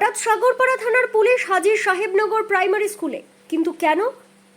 হঠাৎ সাগরপাড়া থানার পুলিশ হাজির সাহেবনগর প্রাইমারি স্কুলে। কিন্তু কেন?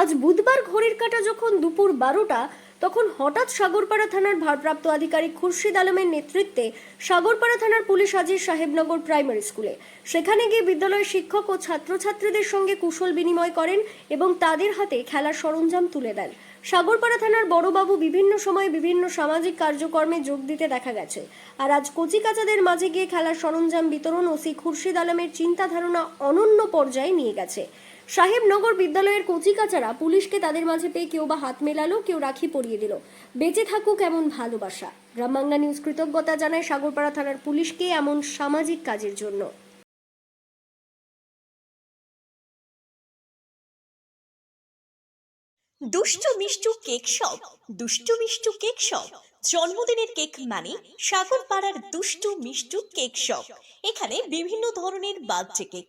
আজ বুধবার ঘড়ির কাটা যখন দুপুর বারোটা তখন হঠাৎ সাগরপাড়া থানার ভারপ্রাপ্ত আধিকারিক খুরশিদ আলমের নেতৃত্বে সাগরপাড়া থানার পুলিশ হাজির সাহেবনগর প্রাইমারি স্কুলে। সেখানে গিয়ে বিদ্যালয়ের শিক্ষক ও ছাত্রছাত্রীদের সঙ্গে কুশল বিনিময় করেন এবং তাদের হাতে খেলার সরঞ্জাম তুলে দেন। সাগরপাড়া থানার বড়বাবু বিভিন্ন সময় বিভিন্ন সামাজিক কার্যক্রমে যোগ দিতে দেখা গেছে। আর আজ কচিকাচাদের মাঝে গিয়ে খেলার সরঞ্জাম বিতরণ ওসি খুরশিদ আলমের চিন্তা ধারণা অনন্য পর্যায়ে নিয়ে গেছে। সাহেবনগর বিদ্যালয়ের কচিকাচারা পুলিশকে তাদের মাঝে পেয়ে কেউ বা হাত মেলালো, কেউ রাখি পরিয়ে দিল। বেঁচে থাকুক এমন ভালোবাসা। গ্রাম বাংলা নিউজ কৃতজ্ঞতা জানায় সাগরপাড়া থানার পুলিশকে এমন সামাজিক কাজের জন্য। দুষ্টু Mishtu cake shop. Dushtu Mishtu cake shop. জন্মদিনের কেক মানে সাগর পাড়ার দুষ্টু মিষ্টু কেক শপ। এখানে বিভিন্ন ধরনের বার্থডে কেক।